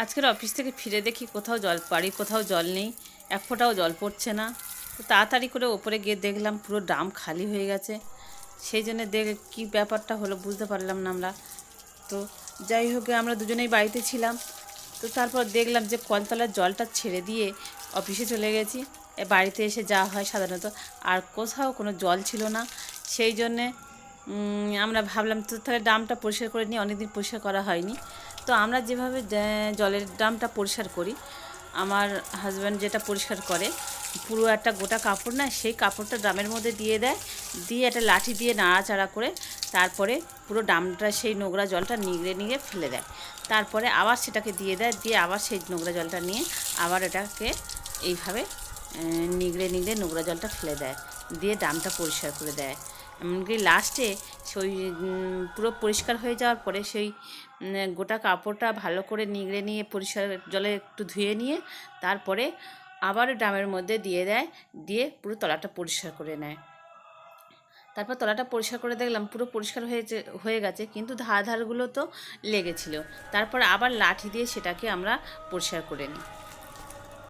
আজকের অফিস থেকে ফিরে দেখি কোথাও জল বাড়ির কোথাও জল নেই, এক ফোঁটাও জল পড়ছে না। তো তাড়াতাড়ি করে ওপরে গিয়ে দেখলাম পুরো ড্রাম খালি হয়ে গেছে। সেই জন্য দেখ কী ব্যাপারটা হলো বুঝতে পারলাম না আমরা। তো যাই হোক, আমরা দুজনেই বাড়িতে ছিলাম। তো তারপর দেখলাম যে কলতলার জলটা ছেড়ে দিয়ে অফিসে চলে গেছি। এ বাড়িতে এসে যা হয় সাধারণত। আর কোথাও কোনো জল ছিল না। সেই জন্যে আমরা ভাবলাম তো তাহলে ড্রামটা পরিষ্কার করে নিয়ে অনেকদিন পরিষ্কার করা হয়নি। তো আমরা যেভাবে জলের ড্রামটা পরিষ্কার করি, আমার হাজব্যান্ড যেটা পরিষ্কার করে, পুরো একটা গোটা কাপড় না, সেই কাপড়টা ড্রামের মধ্যে দিয়ে দেয়, দিয়ে একটা লাঠি দিয়ে নাড়াচাড়া করে, তারপরে পুরো ড্রামটা সেই নোংরা জলটা নিগড়ে নিয়ে ফেলে দেয়। তারপরে আবার সেটাকে দিয়ে দেয়, দিয়ে আবার সেই নোংরা জলটা নিয়ে আবার এটাকে এইভাবে নিগড়ে নিগড়ে নোংরা জলটা ফেলে দেয়, দিয়ে ড্রামটা পরিষ্কার করে দেয়। এমনকি লাস্টে সেই পুরো পরিষ্কার হয়ে যাওয়ার পরে সেই গোটা কাপড়টা ভালো করে নিগড়ে নিয়ে পরিষ্কার জলে একটু ধুয়ে নিয়ে তারপরে আবার ড্রামের মধ্যে দিয়ে দেয়, দিয়ে পুরো তলাটা পরিষ্কার করে নেয়। তারপর তলাটা পরিষ্কার করে দেখলাম পুরো পরিষ্কার হয়েছে, হয়ে গেছে, কিন্তু ধার ধারগুলো তো লেগেছিল। তারপর আবার লাঠি দিয়ে সেটাকে আমরা পরিষ্কার করে নিই।